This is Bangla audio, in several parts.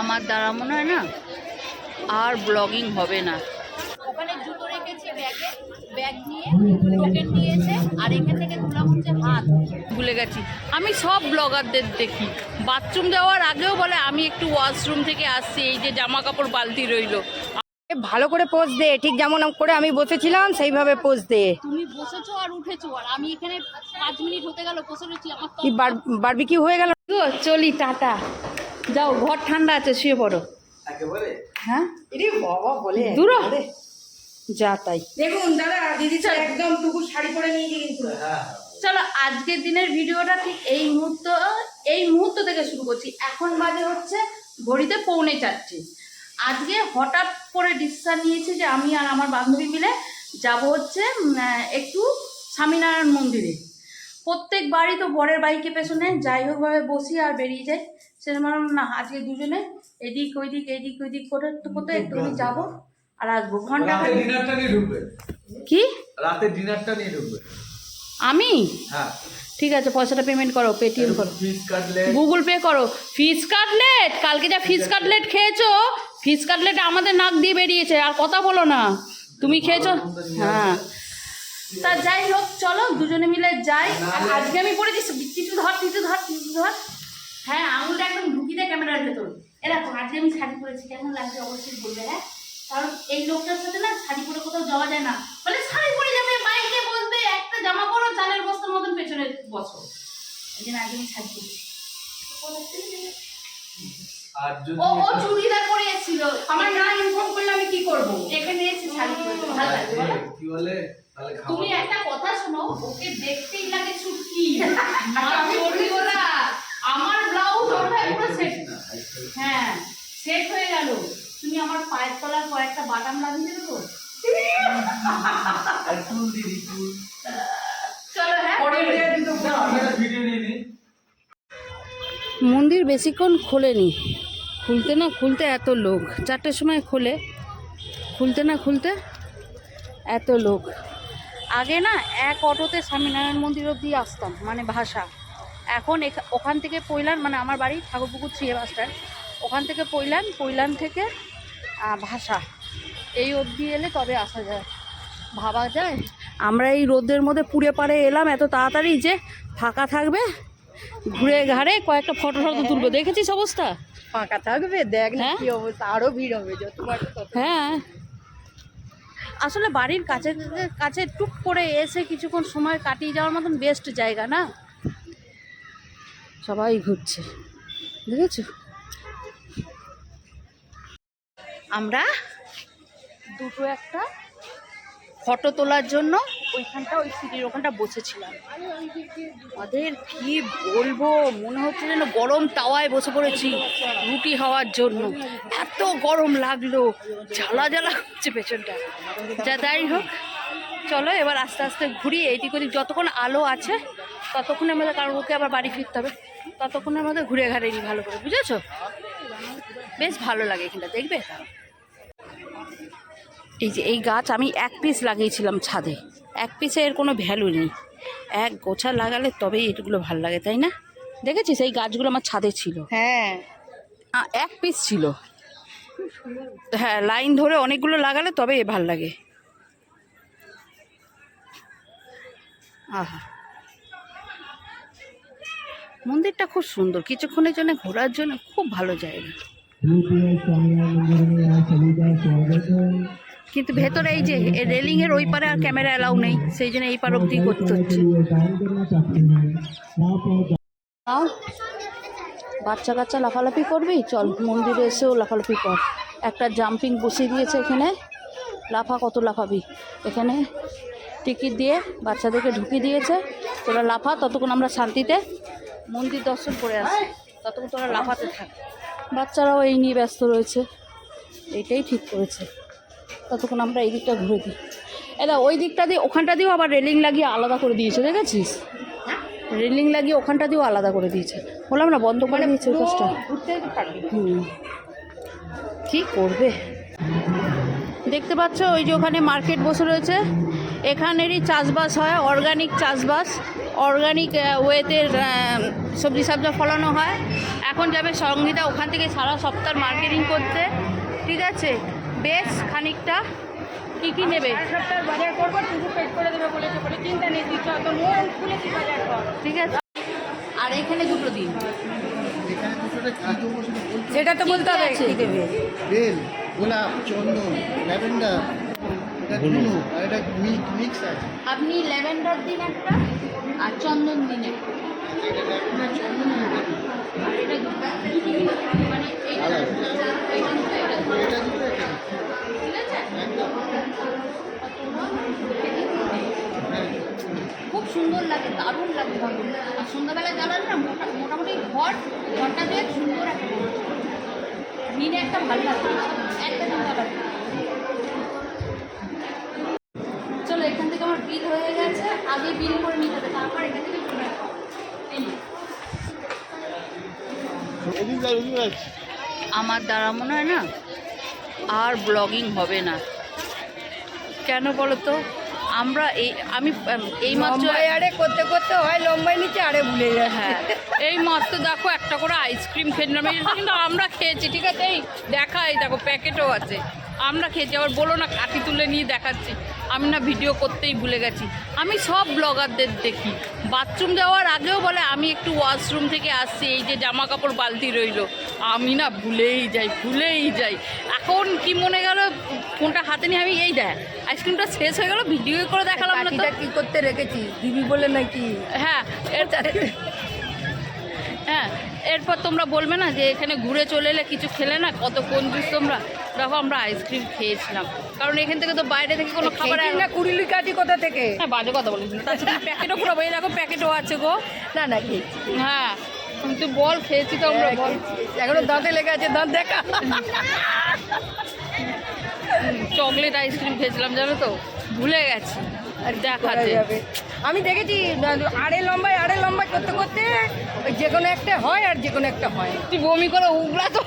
আমার দ্বারা মনে হয় না আর ব্লগিং হবে না। ওখানে জুতো রেখেছি ব্যাগে ব্যাগ নিয়ে টোকেন নিয়েছে আর এখান থেকে তুলা হচ্ছে হাত। ভুলে গেছি। আমি সব ব্লগারদের দেখি। বাথরুম যাওয়ার আগেও বলে আমি একটু ওয়াশরুম থেকে আসছি এই যে জামা কাপড় বালতি রইল। ভালো করে পোজ দে ঠিক যেমন করে আমি বসেছিলাম সেইভাবে পোজ দে। তুমি বসেছো আর উঠেছো আর আমি এখানে পাঁচ মিনিট হতে গেল বসে রয়েছি আমার তো কি হয়ে গেল? চলি টাটা। যাও ঘর ঠান্ডা আছে শুয়ে পড়ো। হ্যাঁ? বাবা বলে। দূর। যা তাই। দেখুন দাদা দিদি একদম টুকু শাড়ি পরে নিয়ে গিয়ে কিন্তু চলো আজকের দিনের ভিডিওটা ঠিক এই মুহূর্ত এই মুহূর্ত থেকে শুরু করছি। এখন বাজে হচ্ছে ঘড়িতে পৌনে চারটে। আজকে হঠাৎ করে ডিসিশন নিয়েছি যে আমি আর আমার বান্ধবী মিলে যাব হচ্ছে একটু স্বামীনারায়ণ মন্দিরে। প্রত্যেক বাড়ি তো বরের বাইকে পেছনে যাই হোক ভাবে বসি আর বেরিয়ে যাই। সেরকম না আজকে দুজনে এদিক ওইদিক এদিক ওইদিক করে তো কোথাও একটুখানি যাব আর আসব। ঘণ্টা কি? রাতে ডিনারটা নিয়ে ঢুকবে। আমি? হ্যাঁ। ঠিক আছে পয়সাটা পেমেন্ট করো পেটিএম করো। গুগল পে করো। ফিশ কাটলেট কালকে যা ফিস কাটলেট খেয়েছো ফিশ কাটলেট আমাদের নাক দিয়ে বেরিয়েছে আর কথা বলো না। তুমি খেয়েছো? হ্যাঁ। তা যাই হোক চলো দুজনে মিলে যাই। আর আজকে আমি পড়েছি কিছু ধর কিছু ধর কিছু ধর। হ্যাঁ আঙুলটা একদম ঢুকি দেয় ক্যামেরার ভেতর। এরকম আজকে আমি শাড়ি পরেছি কেমন লাগছে অবশ্যই বলবে হ্যাঁ? কারণ এই লোকটার সাথে না শাড়ি পরে কোথাও যাওয়া যায় না। বলে শাড়ি পরে যাবে বাইকে বসবে একটা জামা পরো চালের বস্তার মতন পেছনে বসো। এই জন্য আজকে আমি শাড়ি পরেছি। ও ও চুড়িদার পরে এসেছিল আমার না ইনফর্ম করলে আমি কি করব এখানে এসে শাড়ি পরেছে ভালো লাগছে বলো? কি বলে তুমি একটা কথা শোনো ওকে দেখতেই লাগে ছুটকি আমার ব্লাউজ ওটা পুরো সেট হ্যাঁ সেট হয়ে গেল। তুমি আমার পায়ের তলার কয়েকটা বাটাম লাগিয়ে দেবে তো? চুল হ্যাঁ। মন্দির বেশিক্ষণ খোলেনি। খুলতে না খুলতে এত লোক। চারটের সময় খোলে। খুলতে না খুলতে এত লোক। আগে না এক অটোতে স্বামীনারায়ণ মন্দির অবধি আসতাম মানে ভাষা। এখন এখা- ওখান থেকে পৈলান মানে আমার বাড়ি ঠাকুরপুকুর থ্রি বাস স্ট্যান্ড ওখান থেকে পৈলান পৈলান থেকে ভাষা। এই অবধি এলে তবে আসা যায় ভাবা যায়। আমরা এই রোদের মধ্যে পুড়ে পাড়ে এলাম এত তাড়াতাড়ি যে ফাঁকা থাকবে ঘুরে ঘাড়ে কয়েকটা ফটো ফটো তুলবো। দেখেছিস অবস্থা? ফাঁকা থাকবে? দেখ না হ্যাঁ? কি অবস্থা আরও ভিড় হবে তত। হ্যাঁ। আসলে বাড়ির কাছে কাছে টুক করে এসে কিছুক্ষণ সময় কাটিয়ে যাওয়ার মতন বেস্ট জায়গা, না? সবাই ঘুরছে, দেখেছ? আমরা দুটো একটা ফটো তোলার জন্য ওইখানটা, ওই সিটির ওখানটা বসেছিলাম। আমাদের কি বলব? মনে হচ্ছে যেন গরম তাওয়ায় বসে পড়েছি রুটি হওয়ার জন্য। এত গরম লাগল, জ্বালা জ্বালা হচ্ছে পেছনটা। যা যাই হোক, চলো এবার আস্তে আস্তে ঘুরি। এইদিক ওদিক যতক্ষণ আলো আছে, ততক্ষণে আমাদের কারণ ওকে আবার বাড়ি ফিরতে হবে। ততক্ষণে আমাদের ঘুরে ঘাড়ে নিই ভালো করে, বুঝেছ? বেশ ভালো লাগে এখানটা, দেখবে? এই যে এই গাছ আমি এক পিস লাগিয়েছিলাম ছাদে। এক পিসে এর কোনো ভ্যালু নেই। এক গোছা লাগালে তবেই এগুলো ভালো লাগে তাই না? দেখেছিস? এই গাছগুলো আমার ছাদে ছিল। হ্যাঁ। এক পিস ছিল। হ্যাঁ লাইন ধরে অনেকগুলো লাগালে তবে এ ভালো লাগে। আহা। মন্দিরটা খুব সুন্দর। কিছুক্ষণের জন্য ঘোরার জন্য খুব ভালো জায়গা। কিন্তু ভেতরে এই যে রেলিং এর ওই পারে আর ক্যামেরা অ্যালাউ নেই, সেই জন্য এই পার অব্দি করতে হচ্ছে। বাচ্চা কাচ্চা লাফালাফি করবি? চল, মন্দিরে এসেও লাফালাফি কর। একটা জাম্পিং বসিয়ে দিয়েছে এখানে। লাফা, কত লাফাবি? এখানে টিকিট দিয়ে বাচ্চাদেরকে ঢুকিয়ে দিয়েছে। তোরা লাফা, ততক্ষণ আমরা শান্তিতে মন্দির দর্শন করে আসি। ততক্ষণ তোরা লাফাতে থাক। বাচ্চারাও এই নিয়ে ব্যস্ত রয়েছে। এইটাই ঠিক করেছে। ততক্ষণ আমরা এই দিকটা ঘুরে দিই। এটা ওই দিকটা দিয়ে ওখানটা দিয়েও আবার রেলিং লাগিয়ে আলাদা করে দিয়েছে দেখেছিস? রেলিং লাগিয়ে ওখানটা দিয়েও আলাদা করে দিয়েছে। বললাম না বন্ধ করে দিয়েছে ওই কাজটা। হুম। কী করবে? দেখতে পাচ্ছ ওই যে ওখানে মার্কেট বসে রয়েছে। এখানেরই চাষবাস হয় অর্গানিক চাষবাস। অর্গানিক ওয়েতে সবজি সবজি ফলানো হয়। এখন যাবে সঙ্গীতা ওখান থেকে সারা সপ্তাহ মার্কেটিং করতে। ঠিক আছে? বেশ খানিকটা কি কি নেবে? বাজার করব পেট করে দেবে বলেছে বলে চিন্তা নেই তুই চল মন খুলে বাজার কর ঠিক আছে। আর এখানে দুটো দিন। সেটা তো বলতে হবে। কি দেবে বেল গোলাপ চন্দন ল্যাভেন্ডার আপনি ল্যাভেন্ডার দিন একটা আর চন্দন দিন একটা। একদম খুব সুন্দর লাগে, দারুণ লাগে আর সন্ধ্যাবেলা জ্বালালে না মোটামুটি ঘর ঘরটা দিয়ে সুন্দর একটা। দিনে একটা ভালো লাগে, একটা দিন চলো, এখান থেকে আমার বিল হয়ে গেছে, আগে বিল করে নিতে হবে, তারপর এখান থেকে চলে আসব এই নিন। আমার দ্বারা মনে হয় না আর ব্লগিং হবে না। কেন বলো তো? আমরা এই আমি এই মাত্র আরে করতে করতে হয় লম্বাই নিচে আরে ভুলে যায়। হ্যাঁ এই মাত্র দেখো একটা করে আইসক্রিম খেলাম নিলাম। কিন্তু আমরা খেয়েছি ঠিক আছে? এই দেখাই দেখো প্যাকেটও আছে। আমরা খেয়েছি আবার বলো না কাঠি তুলে নিয়ে দেখাচ্ছি। আমি না ভিডিও করতেই ভুলে গেছি। আমি সব ব্লগারদের দেখি। বাথরুম যাওয়ার আগেও বলে আমি একটু ওয়াশরুম থেকে আসছি এই যে জামা কাপড় বালতি রইল। আমি না ভুলেই যাই ভুলেই যাই। এখন কি মনে গেল ফোনটা হাতে নিয়ে আমি এই দেখ আইসক্রিমটা শেষ হয়ে গেল ভিডিও করে দেখালাম না তো। কি করতে রেখেছি দিবি বলে নাকি? হ্যাঁ এর হ্যাঁ এরপর তোমরা বলবে না যে এখানে ঘুরে চলে এলে কিছু খেলে না? কত কঞ্জুস তোমরা? দেখো আমরা আইসক্রিম খেয়েছিলাম। কারণ এখান থেকে তো বাইরে থেকে কোনো খাবার না কুড়িলি কাঠি কোথা থেকে? হ্যাঁ বাজে কথা বলিস তাছাড়া প্যাকেটও পুরো এই দেখো প্যাকেটও আছে গো। না না খেয়েছি। হ্যাঁ তুই বল খেয়েছি তো আমরা বল। এখনও দাঁতে লেগে আছে দাঁত দেখা। চকলেট আইসক্রিম খেয়েছিলাম জানো তো? ভুলে গেছি। আর দেখা যাবে। আমি দেখেছি আড়ে লম্বায় আড়ে লম্বায় করতে করতে ওই যে কোনো একটা হয় আর যে কোনো একটা হয়। তুই বমি করে উগলা তো।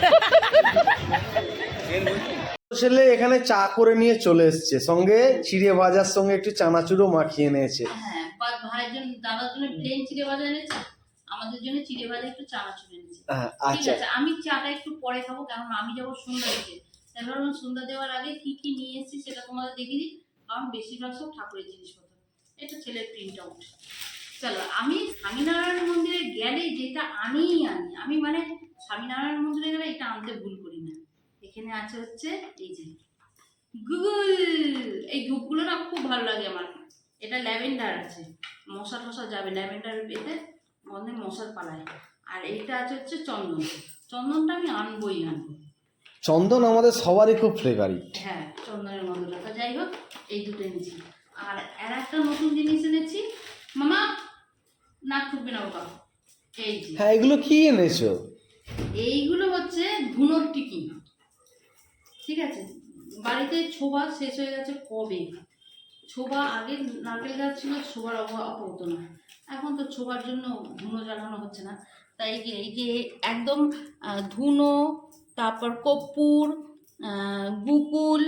ছেলে এখানে চা করে নিয়ে চলে এসছে সঙ্গে চিড়ে ভাজার সঙ্গে একটু চানাচুরও মাখিয়ে নিয়েছে। হ্যাঁ বা ভাইয়ের জন্য দাদার জন্য প্লেন চিড়ে ভাজা এনেছে আমাদের জন্য চিড়ে ভাজা একটু চানাচুর এনেছে। হ্যাঁ, ঠিক আচ্ছা। আছে আমি চাটা একটু পরে খাব কারণ আমি যাব সন্ধ্যা দিতে তাই ভাবলাম সন্ধ্যা দেওয়ার আগে কি কি নিয়ে এসেছি সেটা তোমাদের দেখিয়ে দিই কারণ বেশিরভাগ সব ঠাকুরের জিনিসপত্র। এটা ছেলের প্রিন্ট আউট চলো আমি স্বামীনারায়ণ মন্দিরে গেলে যেটা আনিই আনি আমি মানে স্বামীনারায়ণ মন্দিরে গেলে এটা আনতে ভুল করি না। এখানে আছে হচ্ছে এই যে গুগল! এই ধূপগুলো না খুব ভালো লাগে আমার। এটা ল্যাভেন্ডার আছে মশা টশা যাবে ল্যাভেন্ডার পেতে গন্ধে মশার পালায়। আর এইটা আছে হচ্ছে চন্দন। চন্দনটা আমি আনবই আনব। চন্দন আমাদের সবারই খুব ফেভারিট হ্যাঁ চন্দনের মধুটা তো যাই হোক এই দুটো এনেছি আর আর একটা নতুন জিনিস এনেছি। মামা নাক ঠুকবে না বাবা। এই যে। হ্যাঁ এগুলো কি এনেছো? এইগুলো হচ্ছে ধুনোর টিকি। ঠিক আছে? বাড়িতে ছোবা শেষ হয়ে গেছে কবে? ছোবা আগে নারকেল গাছ ছিল ছোবার অভাব হতো না। এখন তো ছোবার জন্য ধুনো জ্বালানো হচ্ছে না। তাই যে এই যে একদম ধুনো তারপর কর্পূর আহ, গুকুল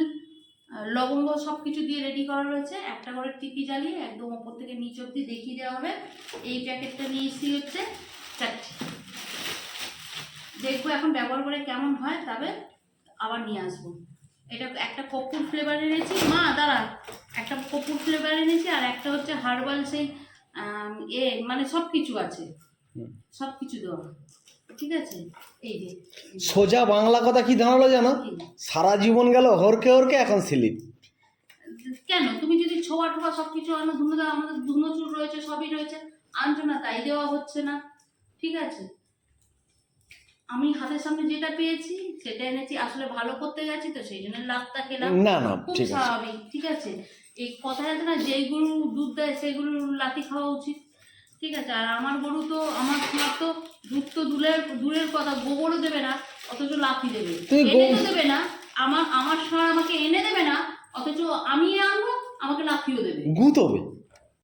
লবঙ্গ সব কিছু দিয়ে রেডি করা রয়েছে। একটা করে টিপি জ্বালিয়ে একদম ওপর থেকে নিচ অব্দি দেখিয়ে দেওয়া হবে। এই প্যাকেটটা নিয়ে এসেছি হচ্ছে চারটি। দেখব এখন ব্যবহার করে কেমন হয় তবে আবার নিয়ে আসব। এটা একটা কপুর ফ্লেভার এনেছি। মা দাঁড়া একটা কপুর ফ্লেভার এনেছি আর একটা হচ্ছে হার্বাল সেই এ মানে সব কিছু আছে। সব কিছু দেওয়া। ঠিক আছে? এই যে সোজা বাংলা কথা কি দাঁড়াল জানো? সারা জীবন গেল হরকে হরকে এখন স্লিপ। কেন? তুমি যদি ছোয়া টোয়া সব কিছু আনো ধুনো দাও আমাদের ধুনো চুর রয়েছে সবই রয়েছে আনছো না তাই দেওয়া হচ্ছে না। ঠিক আছে? আমি হাতের সামনে যেটা পেয়েছি সেটা এনেছি আসলে ভালো করতে গেছি তো সেই জন্য লাভটা খেলাম। না না খুব ঠিক আছে। স্বাভাবিক ঠিক আছে? এই কথায় আছে না যেই গরু দুধ দেয় সেই গরু লাথি খাওয়া উচিত। ঠিক আছে আর আমার গরু তো আমার তোমার তো দুধ তো দূরের দূরের কথা গোবরও দেবে না অথচ লাথি দেবে। এনে তো দেবে না আমার আমার সময় আমাকে এনে দেবে না অথচ আমি আনব আমাকে লাথিও দেবে। গুতবে